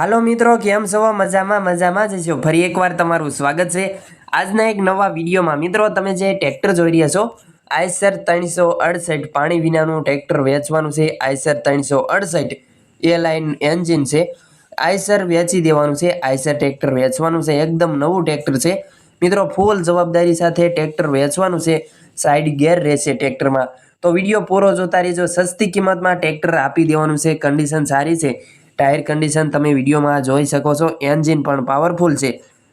હાલો મિત્રો, કેમ છો? મજામાં મજામાં જ છો? ફરી એકવાર તમારું સ્વાગત છે. આજના એક નવા વિડીયોમાં મિત્રો, તમે જે ટ્રેક્ટર જોઈ રહ્યા છો, આઈસર ત્રણસો અડસઠ પાણી વિનાનું ટ્રેક્ટર વેચવાનું છે. આઈસર ત્રણસો અડસઠ એ લાઇન એન્જિન છે. આઈસર વેચી દેવાનું છે. આઈસર ટ્રેક્ટર વેચવાનું છે. એકદમ નવું ટ્રેક્ટર છે. મિત્રો, ફૂલ જવાબદારી સાથે ટ્રેક્ટર વેચવાનું છે. સાઈડ ગેર રહેશે ટ્રેક્ટરમાં. તો વીડિયો પૂરો જોતા રહેજો. સસ્તી કિંમતમાં ટ્રેક્ટર આપી દેવાનું છે. કન્ડિશન સારી છે. ટાયર કન્ડિશન તમે વિડીયોમાં જોઈ શકો છો. એન્જિન પણ પાવરફુલ છે.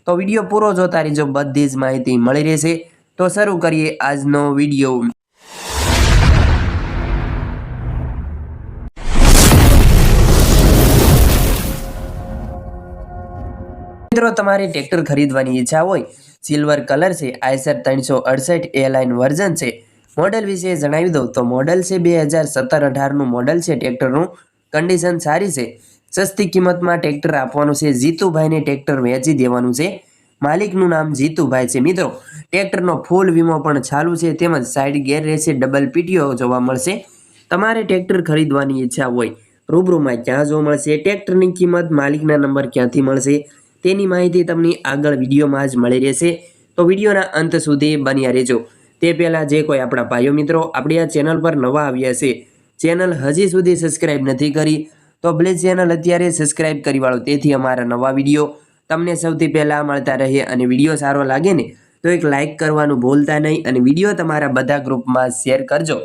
તો વીડિયો પૂરો જોતા રહેજો. બધી જ માહિતી મળી રહેશે. તો શરૂ કરીએ આજનો વીડિયો. મિત્રો, તમારે ટ્રેક્ટર ખરીદવાની ઈચ્છા હોય, સિલ્વર કલર છે, આઈસર ત્રણસો અડસઠ, એરલાઇન વર્ઝન છે. મોડલ વિશે જણાવી દઉં તો મોડલ છે બે હજાર સત્તર અઢારનું મોડલ છે ટ્રેક્ટરનું. કન્ડિશન સારી છે. સસ્તી કિંમતમાં ટ્રેક્ટર આપવાનું છે. જીતુભાઈને ટ્રેક્ટર વેચી દેવાનું છે. માલિકનું નામ જીતુભાઈ છે. મિત્રો ટ્રેક્ટરનો ફૂલ વીમો પણ ચાલુ છે. તેમજ સાઈડ ગેર રહેશે. ડબલ પીટીઓ જોવા મળશે. તમારે ટ્રેક્ટર ખરીદવાની ઈચ્છા હોય, રૂબરૂમાં ક્યાં જોવા મળશે? ટ્રેક્ટરની કિંમત માલિકના નંબર ક્યાંથી મળશે? તેની માહિતી તમને આગળ વિડીયોમાં જ મળી રહેશે. તો વિડીયોના અંત સુધી બન્યા રહેજો. તે પહેલાં જે કોઈ આપણા ભાઈઓ મિત્રો આપણી આ ચેનલ પર નવા આવ્યા છે ચેનલ હજી સુધી સબસ્ક્રાઇબ નથી કરી, તો પ્લીઝ ચેનલ અત્યારે સબસ્ક્રાઇબ કરી વાળો, તેથી અમારા નવા વીડિયો તમને સૌથી પહેલાં મળતા રહે અને વીડિયો સારો લાગે ને, તો એક લાઇક કરવાનું ભૂલતા નહીં અને વીડિયો તમારા બધા ગ્રુપમાં શેર કરજો.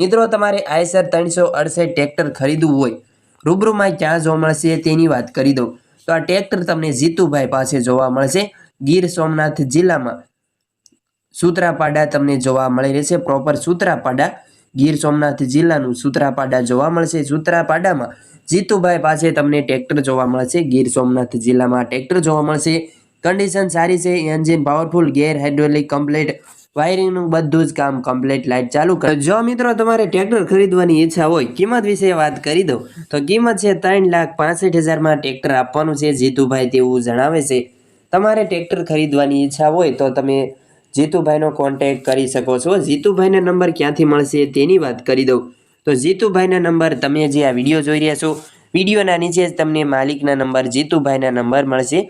મિત્રો, તમારે આઈસર ત્રણસો અડસઠ ટ્રેક્ટર ખરીદવું હોય, રૂબરૂમાં ક્યાં જોવા મળશે તેની વાત કરી દઉં. તો આ ટ્રેક્ટર તમને જીતુભાઈ પાસે જોવા મળશે, ગીર સોમનાથ જિલ્લામાં. સૂત્રાપાડા તમને જોવા મળી રહેશે પ્રોપર સૂત્રાપાડા. ગીર સોમનાથ જિલ્લાનું સુત્રાપાડા જોવા મળશે. સુત્રાપાડામાં જીતુભાઈ પાસે તમને ટ્રેક્ટર જોવા મળશે. ગીર સોમનાથ જિલ્લામાં ટ્રેક્ટર જોવા મળશે. કન્ડિશન સારી છે. Engine powerful, gear hydraulic, complete. વાયરિંગનું બધું જ કામ કમ્પ્લીટ. લાઇટ ચાલુ કરે. જો મિત્રો તમારે ટ્રેક્ટર ખરીદવાની ઈચ્છા હોય, કિંમત વિશે વાત કરી દઉં. તો કિંમત છે ત્રણ લાખ પાસઠ હજારમાં ટ્રેક્ટર આપવાનું છે. જીતુભાઈ તેવું જણાવે છે. તમારે ટ્રેક્ટર ખરીદવાની ઈચ્છા હોય તો તમે જીતુભાઈનો કોન્ટેક્ટ કરી શકો છો. જીતુભાઈના નંબર ક્યાંથી મળશે તેની વાત કરી દઉં. તો જીતુભાઈના નંબર તમે જે આ વીડિયો જોઈ રહ્યા છો, વિડીયોના નીચે જ તમને માલિકના નંબર જીતુભાઈના નંબર મળશે.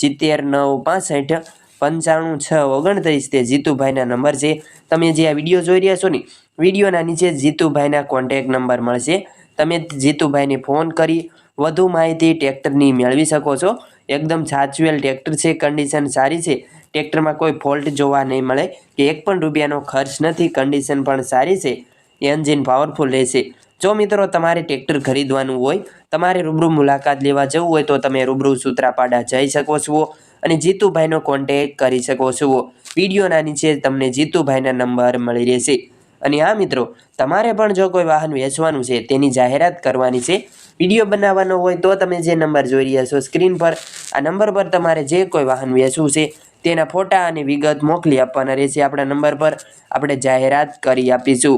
સિત્તેર નવ પાસઠ પંચાણું છ ઓગણત્રીસ તે જીતુભાઈના નંબર છે. તમે જે આ વીડિયો જોઈ રહ્યા છો ને, વિડીયોના નીચે જીતુભાઈના કોન્ટેક નંબર મળશે. તમે જીતુભાઈને ફોન કરી, વધુ માહિતી ટ્રેક્ટરની મેળવી શકો છો. એકદમ સાચવેલ ટ્રેક્ટર છે કન્ડિશન સારી છે. ટ્રેક્ટરમાં કોઈ ફોલ્ટ જોવા નહીં મળે કે એક પણ રૂપિયાનો ખર્ચ નથી કન્ડિશન પણ સારી છે એન્જિન પાવરફુલ રહેશે. જો મિત્રો તમારે ટ્રેક્ટર ખરીદવાનું હોય, તમારે રૂબરૂ મુલાકાત લેવા જવું હોય તો તમે રૂબરૂ સૂત્રાપાડા જઈ શકો છો અને જીતુભાઈનો કોન્ટેક કરી શકો છો. વિડીયોના નીચે તમને જીતુભાઈના નંબર મળી રહેશે. અને હા મિત્રો, તમારે પણ જો કોઈ વાહન વેચવાનું છે, તેની જાહેરાત કરવાની છે વીડિયો બનાવવાનો હોય તો તમે જે નંબર જોઈ રહ્યા છો સ્ક્રીન પર, આ નંબર પર તમારે જે કોઈ વાહન વેચવું છે, તેના ફોટા અને વિગત મોકલી આપવાના રહેશે આપણા નંબર પર. આપણે જાહેરાત કરી આપીશું.